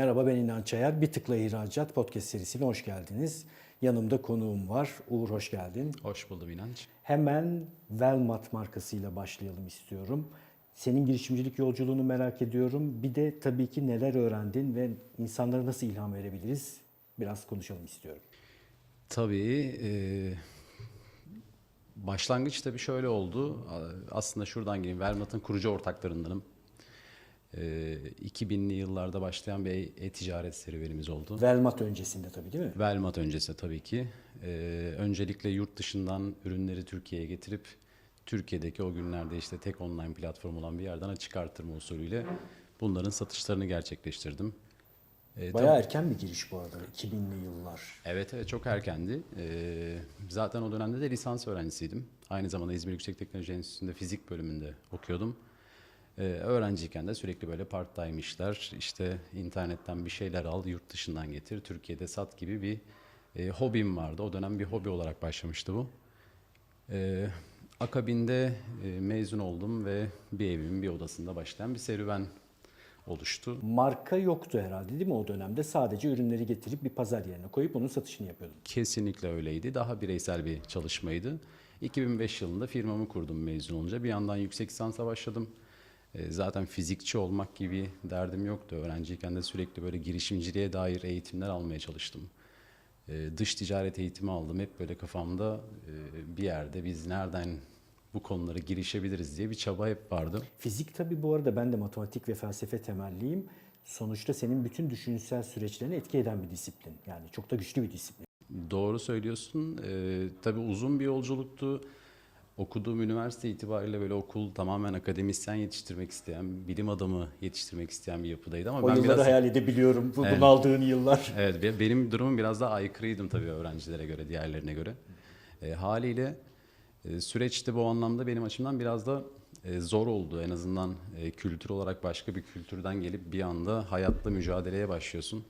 Merhaba ben İnan Çayar. Bir Tıkla İhracat podcast serisine hoş geldiniz. Yanımda konuğum var. Uğur hoş geldin. Hoş buldum İnanç. Hemen Velmat markasıyla başlayalım istiyorum. Senin girişimcilik yolculuğunu merak ediyorum. Bir de tabii ki neler öğrendin ve insanlara nasıl ilham verebiliriz? Biraz konuşalım istiyorum. Tabii e, başlangıç tabii şöyle oldu. Aslında şuradan gireyim. Vermat'ın kurucu ortaklarındanım. E, 2000'li yıllarda başlayan bir e-ticaret serüvenimiz oldu. Velmat öncesinde tabii değil mi? Velmat öncesi tabii ki. E, öncelikle yurt dışından ürünleri Türkiye'ye getirip Türkiye'deki o günlerde işte tek online platform olan bir yerden açık artırma usulüyle bunların satışlarını gerçekleştirdim. E, Bayağı erken bir giriş bu arada 2000'li yıllar. Evet evet çok erkendi. Ee, zaten o dönemde de lisans öğrencisiydim. Aynı zamanda İzmir Yüksek Teknoloji Enstitüsü'nde fizik bölümünde okuyordum. Ee, öğrenciyken de sürekli böyle part time işler, işte internetten bir şeyler al, yurt dışından getir, Türkiye'de sat gibi bir e, hobim vardı. O dönem bir hobi olarak başlamıştı bu. Ee, akabinde e, mezun oldum ve bir evimin bir odasında başlayan bir serüven oluştu. Marka yoktu herhalde değil mi o dönemde? Sadece ürünleri getirip bir pazar yerine koyup onun satışını yapıyordun. Kesinlikle öyleydi. Daha bireysel bir çalışmaydı. 2005 yılında firmamı kurdum mezun olunca. Bir yandan yüksek lisansa başladım. E, Zaten fizikçi olmak gibi derdim yoktu. Öğrenciyken de sürekli böyle girişimciliğe dair eğitimler almaya çalıştım. E, Dış ticaret eğitimi aldım. Hep böyle kafamda e, bir yerde biz nereden bu konulara girişebiliriz diye bir çaba hep vardı. Fizik tabii bu arada ben de matematik ve felsefe temelliyim. Sonuçta senin bütün düşünsel süreçlerini etki eden bir disiplin. Yani çok da güçlü bir disiplin. Doğru söylüyorsun. Ee, tabii uzun bir yolculuktu. Okuduğum üniversite itibariyle böyle okul tamamen akademisyen yetiştirmek isteyen, bilim adamı yetiştirmek isteyen bir yapıdaydı ama O ben yılları biraz hayal edebiliyorum. Bu Evet. bunaldığın yıllar. evet be- benim durumum biraz daha aykırıydım tabii öğrencilere göre, diğerlerine göre. E, haliyle e, süreçte bu anlamda benim açımdan biraz da e, zor oldu. En azından e, kültür olarak başka bir kültürden gelip bir anda hayatla mücadeleye başlıyorsun.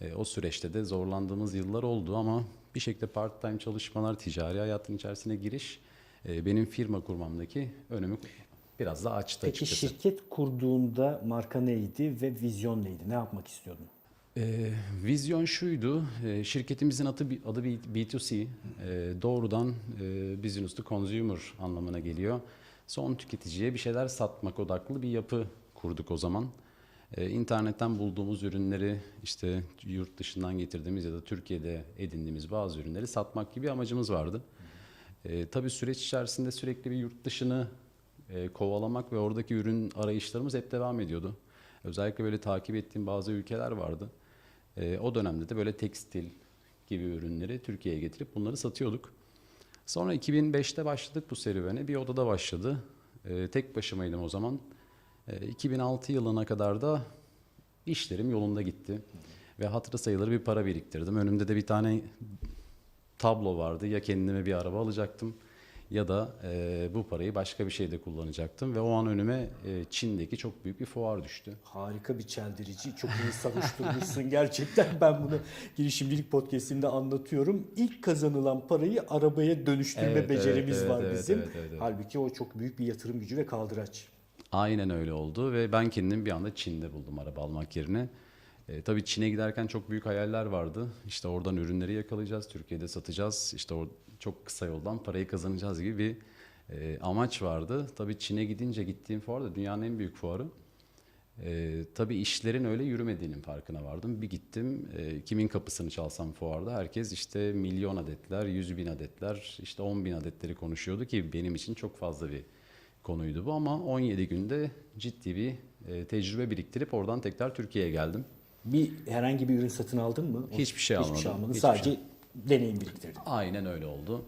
E, o süreçte de zorlandığımız yıllar oldu ama bir şekilde part-time çalışmalar, ticari hayatın içerisine giriş benim firma kurmamdaki önümü biraz da açtı Peki açıkçası. şirket kurduğunda marka neydi ve vizyon neydi? Ne yapmak istiyordun? Ee, vizyon şuydu, e, şirketimizin adı, adı B2C, e, doğrudan e, business to consumer anlamına geliyor. Son tüketiciye bir şeyler satmak odaklı bir yapı kurduk o zaman. E, internetten bulduğumuz ürünleri işte yurt dışından getirdiğimiz ya da Türkiye'de edindiğimiz bazı ürünleri satmak gibi amacımız vardı. E, tabii süreç içerisinde sürekli bir yurt dışını e, kovalamak ve oradaki ürün arayışlarımız hep devam ediyordu. Özellikle böyle takip ettiğim bazı ülkeler vardı. E, o dönemde de böyle tekstil gibi ürünleri Türkiye'ye getirip bunları satıyorduk. Sonra 2005'te başladık bu serüvene. Bir odada başladı. E, tek başımaydım o zaman. E, 2006 yılına kadar da işlerim yolunda gitti. Ve hatırı sayılır bir para biriktirdim. Önümde de bir tane tablo vardı. Ya kendime bir araba alacaktım ya da e, bu parayı başka bir şeyde kullanacaktım. Ve o an önüme e, Çin'deki çok büyük bir fuar düştü. Harika bir çeldirici. Çok iyi savuşturmuşsun gerçekten. Ben bunu girişimcilik podcastinde anlatıyorum. İlk kazanılan parayı arabaya dönüştürme Evet, becerimiz evet, var evet, bizim. evet, evet, evet. Halbuki o çok büyük bir yatırım gücü ve kaldıraç. Aynen öyle oldu ve ben kendimi bir anda Çin'de buldum araba almak yerine. E, tabii Çin'e giderken çok büyük hayaller vardı. İşte oradan ürünleri yakalayacağız, Türkiye'de satacağız. İşte o çok kısa yoldan parayı kazanacağız gibi bir e, amaç vardı. Tabii Çin'e gidince gittiğim fuar da dünyanın en büyük fuarı. E, tabii işlerin öyle yürümediğinin farkına vardım. Bir gittim, e, kimin kapısını çalsam fuarda herkes işte milyon adetler, yüz bin adetler, işte on bin adetleri konuşuyordu ki benim için çok fazla bir konuydu bu ama 17 günde ciddi bir e, tecrübe biriktirip oradan tekrar Türkiye'ye geldim. Bir herhangi bir ürün satın aldın mı? Hiçbir şey Hiçbir şey almadım. almadın. Hiçbir Sadece deneyim biriktirdin. Aynen öyle oldu.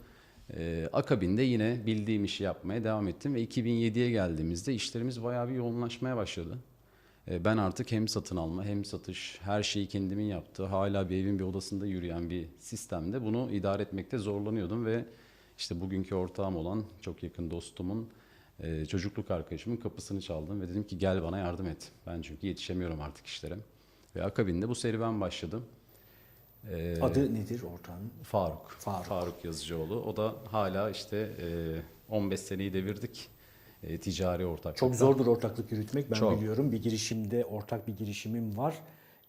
E, akabinde yine bildiğim işi yapmaya devam ettim ve 2007'ye geldiğimizde işlerimiz bayağı bir yoğunlaşmaya başladı. E, ben artık hem satın alma hem satış her şeyi kendimin yaptığı hala bir evin bir odasında yürüyen bir sistemde bunu idare etmekte zorlanıyordum ve işte bugünkü ortağım olan çok yakın dostumun e, çocukluk arkadaşımın kapısını çaldım ve dedim ki gel bana yardım et. Ben çünkü yetişemiyorum artık işlere. Ve akabinde bu serüven başladı. E, Adı nedir ortağın? Faruk. Faruk. Yazıcıoğlu. O da hala işte e, 15 seneyi devirdik. E, ticari ortaklık. Çok zordur ortaklık yürütmek ben Çok. biliyorum. Bir girişimde ortak bir girişimim var.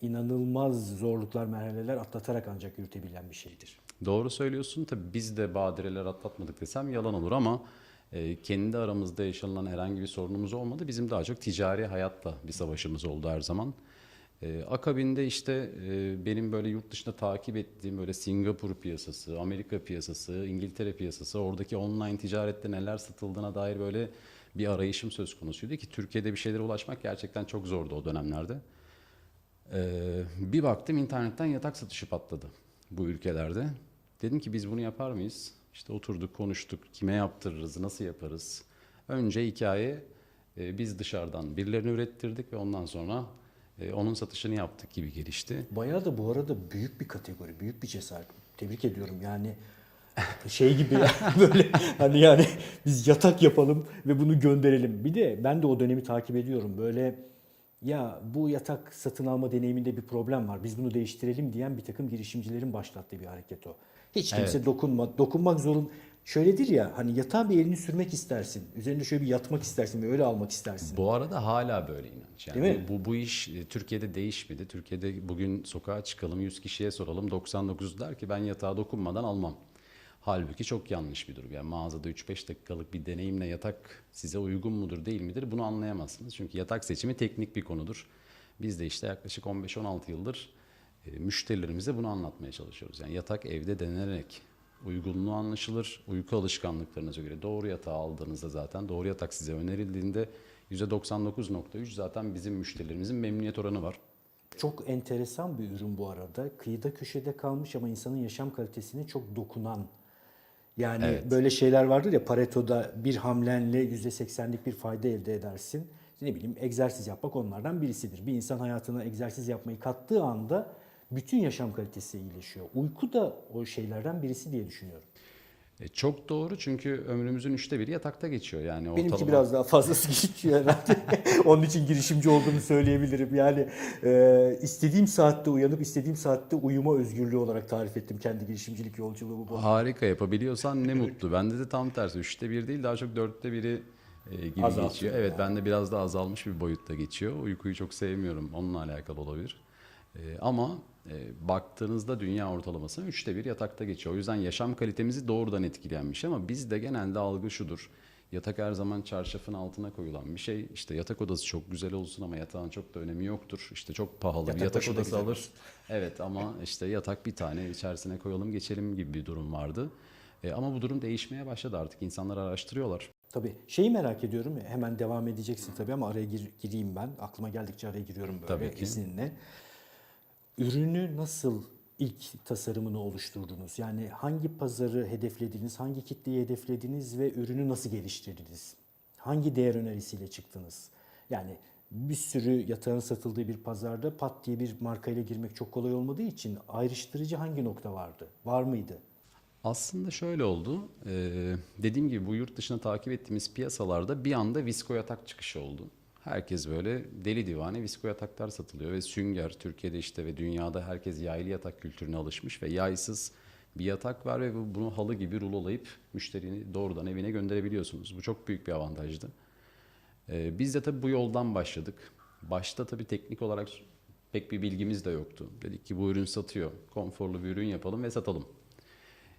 inanılmaz zorluklar, merhaleler atlatarak ancak yürütebilen bir şeydir. Doğru söylüyorsun. Tabii biz de badireler atlatmadık desem yalan olur ama e, kendi aramızda yaşanılan herhangi bir sorunumuz olmadı. Bizim daha çok ticari hayatla bir savaşımız oldu her zaman. E, akabinde işte e, benim böyle yurt dışında takip ettiğim böyle Singapur piyasası, Amerika piyasası, İngiltere piyasası, oradaki online ticarette neler satıldığına dair böyle bir arayışım söz konusuydu ki Türkiye'de bir şeylere ulaşmak gerçekten çok zordu o dönemlerde. Ee, bir baktım internetten yatak satışı patladı bu ülkelerde. Dedim ki biz bunu yapar mıyız? İşte oturduk konuştuk kime yaptırırız nasıl yaparız. Önce hikaye e, biz dışarıdan birilerini ürettirdik ve ondan sonra e, onun satışını yaptık gibi gelişti. Bayağı da bu arada büyük bir kategori, büyük bir cesaret. Tebrik ediyorum yani şey gibi ya, böyle hani yani biz yatak yapalım ve bunu gönderelim. Bir de ben de o dönemi takip ediyorum. Böyle ya bu yatak satın alma deneyiminde bir problem var. Biz bunu değiştirelim diyen bir takım girişimcilerin başlattığı bir hareket o. Hiç kimse dokunma, dokunmak zorun. Şöyledir ya hani yatağa bir elini sürmek istersin. Üzerinde şöyle bir yatmak istersin ve öyle almak istersin. Bu arada hala böyle inanç. Yani Değil mi? Bu, bu iş e, Türkiye'de değişmedi. Türkiye'de bugün sokağa çıkalım 100 kişiye soralım 99 der ki ben yatağa dokunmadan almam. Halbuki çok yanlış bir durum. Yani mağazada 3-5 dakikalık bir deneyimle yatak size uygun mudur değil midir bunu anlayamazsınız. Çünkü yatak seçimi teknik bir konudur. Biz de işte yaklaşık 15-16 yıldır e, müşterilerimize bunu anlatmaya çalışıyoruz. Yani yatak evde denenerek uygunluğu anlaşılır. Uyku alışkanlıklarınıza göre doğru yatağı aldığınızda zaten doğru yatak size önerildiğinde %99.3 zaten bizim müşterilerimizin memnuniyet oranı var. Çok enteresan bir ürün bu arada. Kıyıda köşede kalmış ama insanın yaşam kalitesine çok dokunan. Yani Evet. böyle şeyler vardır ya Pareto'da bir hamlenle %80'lik bir fayda elde edersin. Ne bileyim egzersiz yapmak onlardan birisidir. Bir insan hayatına egzersiz yapmayı kattığı anda bütün yaşam kalitesi iyileşiyor. Uyku da o şeylerden birisi diye düşünüyorum. E, çok doğru çünkü ömrümüzün üçte biri yatakta geçiyor. Yani Benimki ortalama- biraz daha fazlası geçiyor herhalde. Onun için girişimci olduğumu söyleyebilirim. Yani e, istediğim saatte uyanıp istediğim saatte uyuma özgürlüğü olarak tarif ettim kendi girişimcilik yolculuğumu bu. Harika yapabiliyorsan ne mutlu. Bende de tam tersi. Üçte bir değil daha çok dörtte biri e, gibi Azaltıyor geçiyor. Evet bende biraz da azalmış bir boyutta geçiyor. Uykuyu çok sevmiyorum. Onunla alakalı olabilir. E, ama e, baktığınızda dünya ortalamasının üçte bir yatakta geçiyor. O yüzden yaşam kalitemizi doğrudan etkileyen bir şey ama bizde genelde algı şudur. Yatak her zaman çarşafın altına koyulan bir şey. İşte yatak odası çok güzel olsun ama yatağın çok da önemi yoktur. İşte çok pahalı Yatak bir yatak odası alır. Evet ama işte yatak bir tane içerisine koyalım geçelim gibi bir durum vardı. E, ama bu durum değişmeye başladı artık. İnsanlar araştırıyorlar. Tabii. Şeyi merak ediyorum. Hemen devam edeceksin tabii ama araya gir- gireyim ben. Aklıma geldikçe araya giriyorum böyle Tabii ki. izninle. Ürünü nasıl ilk tasarımını oluşturdunuz? Yani hangi pazarı hedeflediniz, hangi kitleyi hedeflediniz ve ürünü nasıl geliştirdiniz? Hangi değer önerisiyle çıktınız? Yani bir sürü yatağın satıldığı bir pazarda pat diye bir markayla girmek çok kolay olmadığı için ayrıştırıcı hangi nokta vardı? Var mıydı? Aslında şöyle oldu. Ee, dediğim gibi bu yurt dışına takip ettiğimiz piyasalarda bir anda visko yatak çıkışı oldu. Herkes böyle deli divane visko yataklar satılıyor ve sünger Türkiye'de işte ve dünyada herkes yaylı yatak kültürüne alışmış ve yaysız bir yatak var ve bu- bunu halı gibi rulolayıp müşterini doğrudan evine gönderebiliyorsunuz. Bu çok büyük bir avantajdı. Ee, biz de tabii bu yoldan başladık. Başta tabii teknik olarak pek bir bilgimiz de yoktu. Dedik ki bu ürün satıyor. Konforlu bir ürün yapalım ve satalım.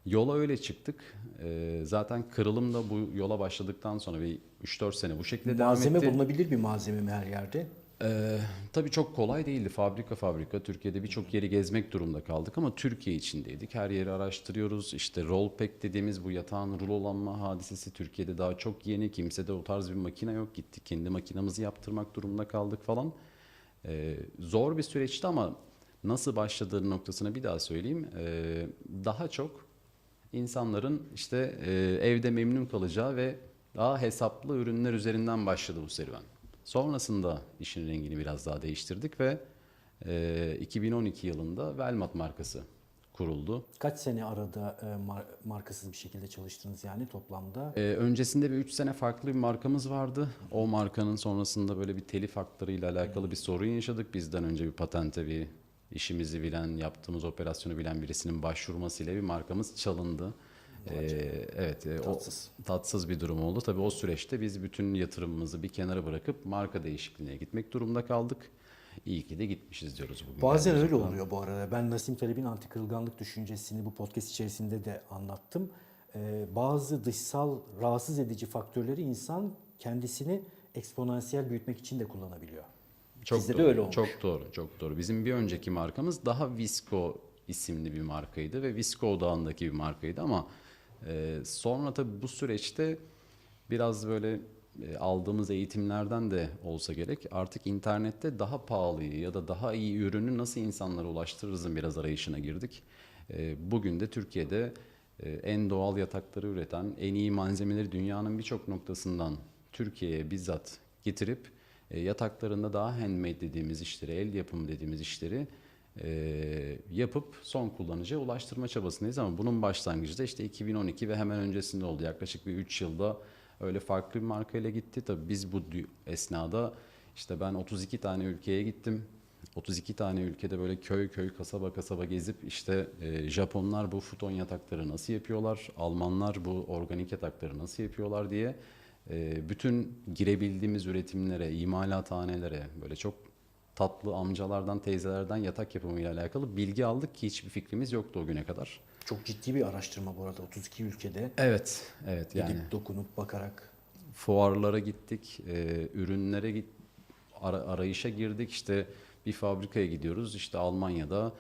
Yola öyle çıktık. Ee, zaten kırılım da bu yola başladıktan sonra bir 3-4 sene bu şekilde Malzeme devam etti. bulunabilir bir malzeme mi her yerde? Ee, tabii çok kolay değildi. Fabrika fabrika Türkiye'de birçok yeri gezmek durumunda kaldık ama Türkiye içindeydik. Her yeri araştırıyoruz. İşte rollpack dediğimiz bu yatağın rulolanma hadisesi Türkiye'de daha çok yeni. Kimsede o tarz bir makine yok. Gittik kendi makinamızı yaptırmak durumunda kaldık falan. Ee, zor bir süreçti ama nasıl başladığı noktasına bir daha söyleyeyim. Ee, daha çok insanların işte e, evde memnun kalacağı ve daha hesaplı ürünler üzerinden başladı bu serüven. Sonrasında işin rengini biraz daha değiştirdik ve e, 2012 yılında Velmat markası kuruldu. Kaç sene arada e, mar- markasız bir şekilde çalıştınız yani toplamda? E, öncesinde bir 3 sene farklı bir markamız vardı. O markanın sonrasında böyle bir telif haklarıyla alakalı bir sorun yaşadık. Bizden önce bir patente bir işimizi bilen, yaptığımız operasyonu bilen birisinin başvurmasıyla bir markamız çalındı. E, evet, e, Tatsız. o tatsız bir durum oldu. Tabii o süreçte biz bütün yatırımımızı bir kenara bırakıp marka değişikliğine gitmek durumunda kaldık. iyi ki de gitmişiz diyoruz bugün. Bazen öyle oluyor bu arada. Ben Nasim Taleb'in anti kırılganlık düşüncesini bu podcast içerisinde de anlattım. Ee, bazı dışsal rahatsız edici faktörleri insan kendisini eksponansiyel büyütmek için de kullanabiliyor. Çok Bizde de doğru, öyle olmuş. Çok doğru, çok doğru. Bizim bir önceki markamız daha Visco isimli bir markaydı ve Visco odağındaki bir markaydı ama e, sonra tabii bu süreçte biraz böyle e, aldığımız eğitimlerden de olsa gerek artık internette daha pahalıyı ya da daha iyi ürünü nasıl insanlara ulaştırırızın biraz arayışına girdik. E, bugün de Türkiye'de e, en doğal yatakları üreten, en iyi malzemeleri dünyanın birçok noktasından Türkiye'ye bizzat getirip e, yataklarında daha handmade dediğimiz işleri, el yapımı dediğimiz işleri e, yapıp son kullanıcıya ulaştırma çabasındayız ama bunun başlangıcı da işte 2012 ve hemen öncesinde oldu. Yaklaşık bir 3 yılda öyle farklı bir markayla gitti. Tabii biz bu esnada işte ben 32 tane ülkeye gittim. 32 tane ülkede böyle köy köy kasaba kasaba gezip işte e, Japonlar bu futon yatakları nasıl yapıyorlar, Almanlar bu organik yatakları nasıl yapıyorlar diye e, bütün girebildiğimiz üretimlere, imalathanelere böyle çok tatlı amcalardan, teyzelerden yatak yapımıyla alakalı bilgi aldık ki hiçbir fikrimiz yoktu o güne kadar. Çok ciddi bir araştırma bu arada 32 ülkede Evet, evet gidip yani dokunup bakarak. fuarlara gittik, e, ürünlere git, ara- arayışa girdik. İşte bir fabrikaya gidiyoruz. İşte Almanya'da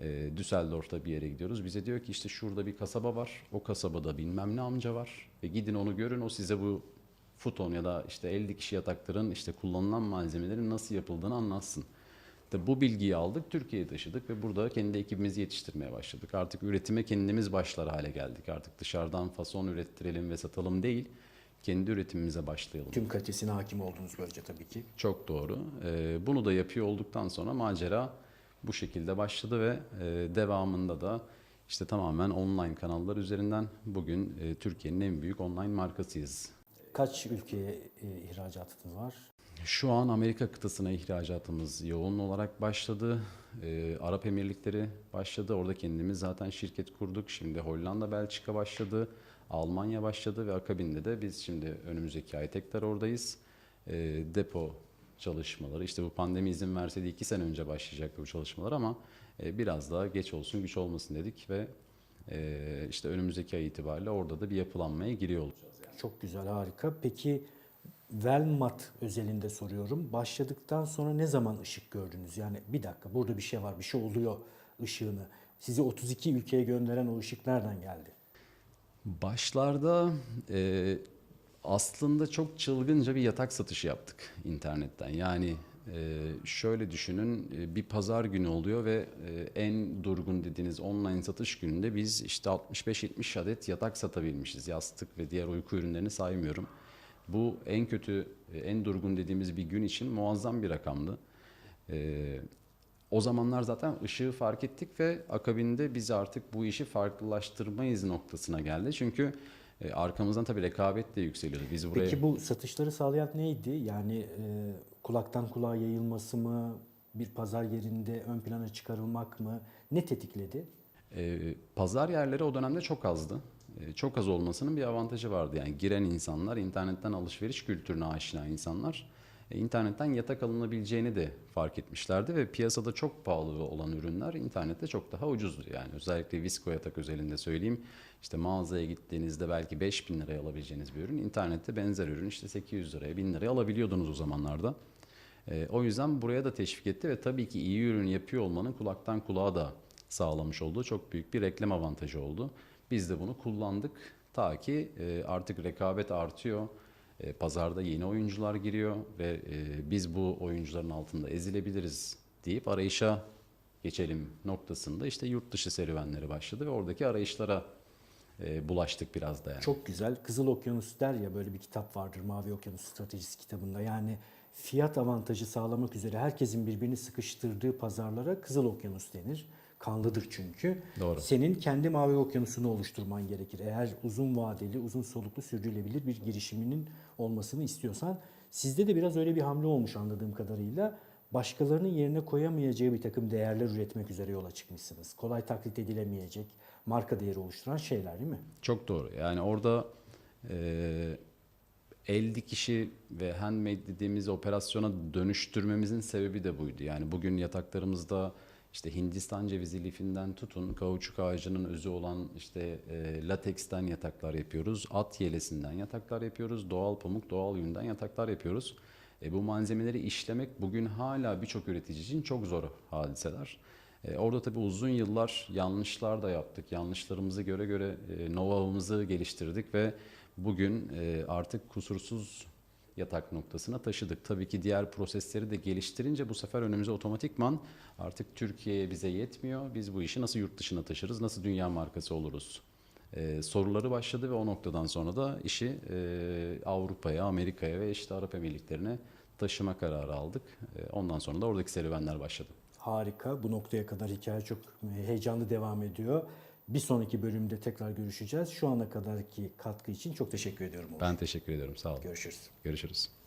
e, Düsseldorf'ta bir yere gidiyoruz. Bize diyor ki işte şurada bir kasaba var. O kasabada bilmem ne amca var. Ve gidin onu görün. O size bu futon ya da işte el dikişi yatakların işte kullanılan malzemelerin nasıl yapıldığını anlatsın. De bu bilgiyi aldık, Türkiye'ye taşıdık ve burada kendi ekibimizi yetiştirmeye başladık. Artık üretime kendimiz başlar hale geldik. Artık dışarıdan fason ürettirelim ve satalım değil, kendi üretimimize başlayalım. Tüm kalitesine hakim oldunuz böylece tabii ki. Çok doğru. Ee, bunu da yapıyor olduktan sonra macera bu şekilde başladı ve e, devamında da işte tamamen online kanallar üzerinden bugün e, Türkiye'nin en büyük online markasıyız. Kaç ülkeye e, ihracatınız var? Şu an Amerika kıtasına ihracatımız yoğun olarak başladı. Ee, Arap Emirlikleri başladı. Orada kendimiz zaten şirket kurduk. Şimdi Hollanda, Belçika başladı. Almanya başladı ve akabinde de biz şimdi önümüzdeki ay tekrar oradayız. Ee, depo çalışmaları. işte bu pandemi izin verseydi iki sene önce başlayacaktı bu çalışmalar ama e, biraz daha geç olsun güç olmasın dedik ve e, işte önümüzdeki ay itibariyle orada da bir yapılanmaya giriyor olacağız. Çok güzel, harika. Peki Velmat özelinde soruyorum. Başladıktan sonra ne zaman ışık gördünüz? Yani bir dakika burada bir şey var, bir şey oluyor ışığını. Sizi 32 ülkeye gönderen o ışık nereden geldi? Başlarda e, aslında çok çılgınca bir yatak satışı yaptık internetten. Yani e, şöyle düşünün e, bir pazar günü oluyor ve e, en durgun dediğiniz online satış gününde biz işte 65-70 adet yatak satabilmişiz. Yastık ve diğer uyku ürünlerini saymıyorum. Bu en kötü, e, en durgun dediğimiz bir gün için muazzam bir rakamdı. E, o zamanlar zaten ışığı fark ettik ve akabinde biz artık bu işi farklılaştırmayız noktasına geldi. Çünkü arkamızdan tabii rekabet de yükseliyordu. Biz buraya Peki bu satışları sağlayan neydi? Yani kulaktan kulağa yayılması mı? Bir pazar yerinde ön plana çıkarılmak mı? Ne tetikledi? e, pazar yerleri o dönemde çok azdı. E, çok az olmasının bir avantajı vardı. Yani giren insanlar, internetten alışveriş kültürüne aşina insanlar, internetten yatak alınabileceğini de fark etmişlerdi ve piyasada çok pahalı olan ürünler internette çok daha ucuzdu. Yani özellikle Visco yatak özelinde söyleyeyim. İşte mağazaya gittiğinizde belki 5000 liraya alabileceğiniz bir ürün. internette benzer ürün işte 800 liraya, 1000 liraya alabiliyordunuz o zamanlarda. E, o yüzden buraya da teşvik etti ve tabii ki iyi ürün yapıyor olmanın kulaktan kulağa da sağlamış olduğu çok büyük bir reklam avantajı oldu. Biz de bunu kullandık ta ki e, artık rekabet artıyor. E, pazarda yeni oyuncular giriyor ve e, biz bu oyuncuların altında ezilebiliriz deyip arayışa geçelim noktasında işte yurt dışı serüvenleri başladı ve oradaki arayışlara e, bulaştık biraz da yani. Çok güzel. Kızıl Okyanus der ya böyle bir kitap vardır Mavi Okyanus Stratejisi kitabında. Yani fiyat avantajı sağlamak üzere herkesin birbirini sıkıştırdığı pazarlara Kızıl Okyanus denir. Kanlıdır çünkü. Doğru. Senin kendi Mavi Okyanus'unu oluşturman gerekir. Eğer uzun vadeli, uzun soluklu, sürdürülebilir bir girişiminin olmasını istiyorsan sizde de biraz öyle bir hamle olmuş anladığım kadarıyla. Başkalarının yerine koyamayacağı bir takım değerler üretmek üzere yola çıkmışsınız. Kolay taklit edilemeyecek, marka değeri oluşturan şeyler değil mi? Çok doğru. Yani orada e, el dikişi ve handmade dediğimiz operasyona dönüştürmemizin sebebi de buydu. Yani bugün yataklarımızda işte Hindistan cevizi lifinden tutun kauçuk ağacının özü olan işte e, lateksten yataklar yapıyoruz. At yelesinden yataklar yapıyoruz. Doğal pamuk, doğal yünden yataklar yapıyoruz. E, bu malzemeleri işlemek bugün hala birçok üretici için çok zor hadiseler. E, orada tabii uzun yıllar yanlışlar da yaptık. Yanlışlarımızı göre göre e, know-how'ımızı geliştirdik ve bugün e, artık kusursuz yatak noktasına taşıdık. Tabii ki diğer prosesleri de geliştirince bu sefer önümüze otomatikman artık Türkiye'ye bize yetmiyor. Biz bu işi nasıl yurt dışına taşırız, nasıl dünya markası oluruz? Ee, soruları başladı ve o noktadan sonra da işi e, Avrupa'ya, Amerika'ya ve işte Arap Emirlikleri'ne taşıma kararı aldık. E, ondan sonra da oradaki serüvenler başladı. Harika. Bu noktaya kadar hikaye çok heyecanlı devam ediyor. Bir sonraki bölümde tekrar görüşeceğiz. Şu ana kadarki katkı için çok teşekkür ediyorum. Uğur. Ben teşekkür ediyorum. Sağ olun. Görüşürüz. Görüşürüz.